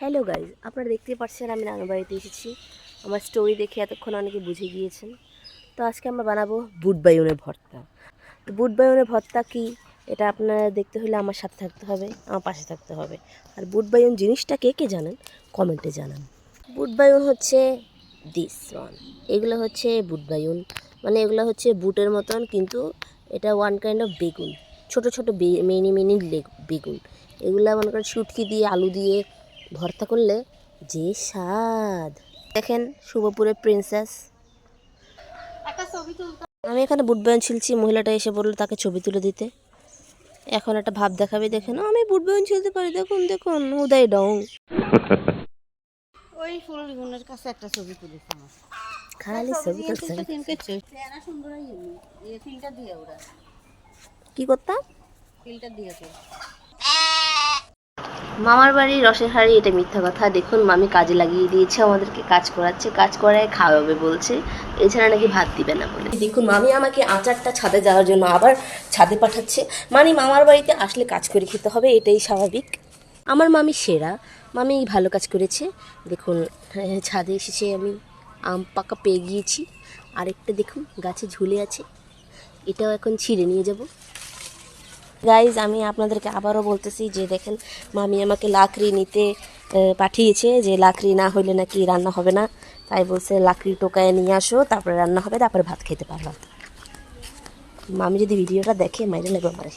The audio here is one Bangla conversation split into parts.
হ্যালো গাইজ আপনারা দেখতে পাচ্ছেন আমি নানু বাড়িতে এসেছি। আমার স্টোরি দেখে এতক্ষণ অনেকে বুঝে গিয়েছেন। তো আজকে আমরা বানাবো বুট বাইনের ভর্তা। তো বুট বাইনের ভর্তা কি? এটা আপনারা দেখতে হলে আমার সাথে থাকতে হবে, আমার পাশে থাকতে হবে। আর বুট বাইন জিনিসটা কে কে জানেন? কমেন্টে জানান। বুট বাইন হচ্ছে দিস ওয়ান এগুলো হচ্ছে বুট বাইন মানে এগুলো হচ্ছে বুটের মতন, কিন্তু এটা ওয়ান কাইন্ড অফ বেগুন। ছোট ছোট মিনি মিনি বেগুন। এগুলো মনে করেন শুটকি দিয়ে, আলু দিয়ে ভর্তা করলে যে স্বাদ। দেখেন শুভপুরের প্রিন্সেস আমি এখানে বুট বয়ন ছিলছি মহিলাটা এসে বলল তাকে ছবি তুলে দিতে। এখন একটা ভাব দেখাবে দেখেন আমি বুট বয়ন ছিলতে পারি দেখুন দেখুন উদয় ডং। ওই ফুলগুলোর কাছে একটা ছবি তুলেছে আমার। খালি ছবি তুলছে। চেহারা সুন্দর এই ফিল্টার দিয়ে ওরা। কি করতাম? ফিল্টার মামার বাড়ি রসের হাড়ি এটা মিথ্যা কথা। দেখুন মামি কাজে লাগিয়ে দিয়েছে আমাদেরকে কাজ করাচ্ছে কাজ করায় খাওয়াবে বলছে। এছাড়া নাকি ভাত দিবে না বলে। দেখুন মামি আমাকে আচারটা ছাদে যাওয়ার জন্য আবার ছাদে পাঠাচ্ছে। মানে মামার বাড়িতে আসলে কাজ করে খেতে হবে এটাই স্বাভাবিক। আমার মামি সেরা। মামি ভালো কাজ করেছে। দেখুন হ্যাঁ, ছাদে এসেছে আমি আম পাকা পেয়ে গিয়েছি। আরেকটা দেখুন গাছে ঝুলে আছে। এটাও এখন ছিঁড়ে নিয়ে যাব। গাইজ আমি আপনাদেরকে আবারও বলতেছি যে দেখেন, মামি আমাকে লাকড়ি নিতে পাঠিয়েছে যে লাকড়ি না হইলে নাকি রান্না হবে না। তাই বলছে, লাকড়ি টোকায় নিয়ে আসো, তারপরে রান্না হবে, তারপরে ভাত খেতে পারবা। মামি যদি ভিডিওটা দেখে, মাইরে নেবে আমারে।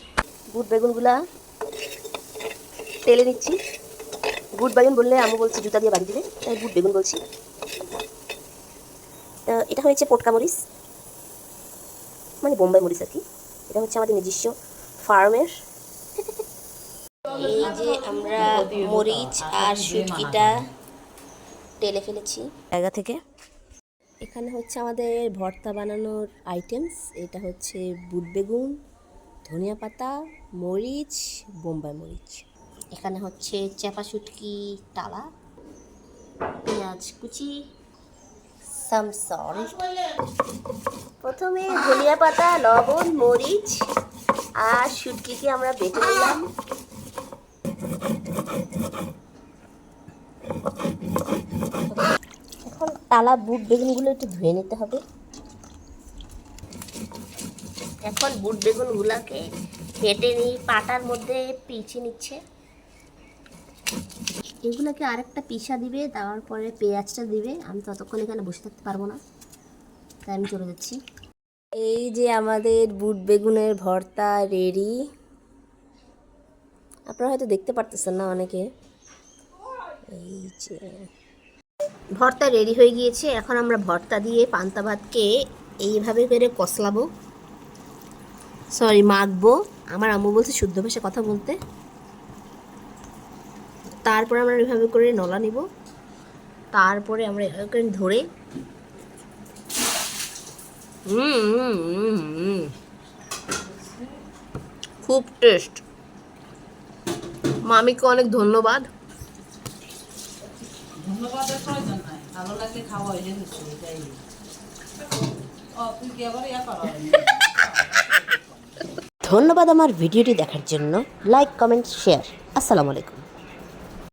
বুট বেগুনগুলা তেলে নিচ্ছি। বুট বেগুন বললে আমি বলছি জুতা দিয়ে বাড়ি দিবে তাই বুট বেগুন বলছি। এটা হয়েছে পটকা মরিচ মানে বোম্বাই মরিচ আর কি। এটা হচ্ছে আমাদের নিজস্ব ফার্মের এই যে আমরা মরিচ আর শুটকিটা টেলে ফেলেছি। জায়গা থেকে। এখানে হচ্ছে আমাদের ভর্তা বানানোর আইটেমস এটা হচ্ছে বুট বেগুন ধনিয়া পাতা মরিচ বোম্বাই মরিচ। এখানে হচ্ছে চাপা শুটকি টালা পেঁয়াজ কুচি সাম সল্ট প্রথমে ধনিয়া পাতা লবণ মরিচ আর শুটকিকে আমরা বেটে নিলাম। এখন টালা বুট, বেগুনগুলো একটু ধুয়ে নিতে হবে। এখন বুট, বেগুনগুলোকে কেটে নিই পাটার মধ্যে পিছে নিচ্ছে। এগুলোকে আরেকটা পিসা দিবে, দেওয়ার পরে পেঁয়াজটা দিবে। আমি ততক্ষণ এখানে বসে থাকতে পারব না। তাই আমি চলে যাচ্ছি। এই যে আমাদের বুট বেগুনের ভর্তা রেডি আপনারা হয়তো দেখতে পারতেছেন না অনেকে। এই যে ভর্তা রেডি হয়ে গিয়েছে। এখন আমরা ভর্তা দিয়ে পান্তা ভাতকে এইভাবে করে কষলাবো। সরি মাখবো। আমার আম্মু বলছে শুদ্ধ ভাষায় কথা বলতে। তারপরে আমরা এভাবে করে নলা নিব। তারপরে আমরা এভাবে করে ধরে। খুব টেস্ট মামিকে অনেক ধন্যবাদ। ধন্যবাদের প্রয়োজন নাই। ভালো লাগে খাওয়া হইলে কিছু যাই ও তুই কি আবার ইয়া করা ধন্যবাদ আমার ভিডিওটি দেখার জন্য। লাইক কমেন্ট শেয়ার আসসালামু আলাইকুম।